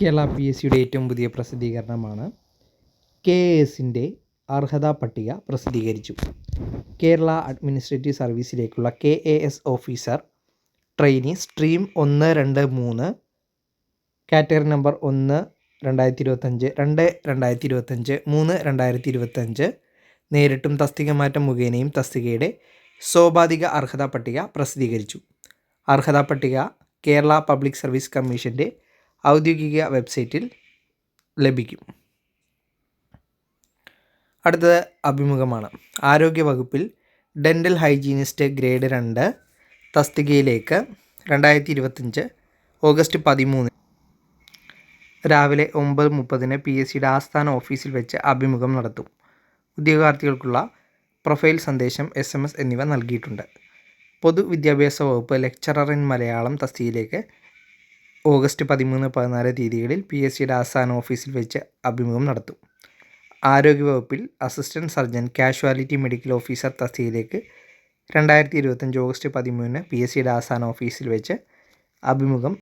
Kerala P S സിയുടെ ഏറ്റവും പുതിയ പ്രസിദ്ധീകരണമാണ് കെ എസിന്റെ അർഹതാ പട്ടിക പ്രസിദ്ധീകരിച്ചു. Kerala administrative സർവീസിലേക്കുള്ള K A S officer trainee stream ഒന്ന് രണ്ട് മൂന്ന് കാറ്റഗറി നമ്പർ ഒന്ന് രണ്ടായിരത്തി ഇരുപത്തഞ്ച് രണ്ട് രണ്ടായിരത്തി ഇരുപത്തഞ്ച് മൂന്ന് രണ്ടായിരത്തി ഇരുപത്തഞ്ച് നേരിട്ടും തസ്തിക മാറ്റം മുഖേനയും തസ്തികയുടെ സ്വാഭാവിക അർഹതാ പട്ടിക പ്രസിദ്ധീകരിച്ചു. അർഹതാ പട്ടിക കേരള പബ്ലിക് സർവീസ് കമ്മീഷന്റെ ഔദ്യോഗിക വെബ്സൈറ്റിൽ ലഭിക്കും. അടുത്തത് അഭിമുഖമാണ്. ആരോഗ്യ വകുപ്പിൽ ഡെന്റൽ ഹൈജീനിസ്റ്റ് ഗ്രേഡ് രണ്ട് തസ്തികയിലേക്ക് രണ്ടായിരത്തി ഇരുപത്തഞ്ച് ഓഗസ്റ്റ് പതിമൂന്ന്. രാവിലെ ഒമ്പത് മുപ്പതിന് പി എസ് സിയുടെ ആസ്ഥാന ഓഫീസിൽ വെച്ച് അഭിമുഖം നടത്തും. ഉദ്യോഗാർത്ഥികൾക്കുള്ള പ്രൊഫൈൽ സന്ദേശം എസ് എം എസ് എന്നിവ നൽകിയിട്ടുണ്ട്. പൊതുവിദ്യാഭ്യാസ വകുപ്പ് ലെക്ചറർ ഇൻ മലയാളം തസ്തികയിലേക്ക് ഓഗസ്റ്റ് പതിമൂന്ന് പതിനാല് തീയതികളിൽ പി എസ് സിയുടെ ആസ്ഥാന ഓഫീസിൽ വെച്ച് അഭിമുഖം നടത്തും. ആരോഗ്യവകുപ്പിൽ assistant surgeon casualty medical officer തസ്തികയിലേക്ക് രണ്ടായിരത്തി ഇരുപത്തഞ്ച് ഓഗസ്റ്റ് പതിമൂന്നിന് പി എസ് സിയുടെ ആസ്ഥാന ഓഫീസിൽ വെച്ച് അഭിമുഖം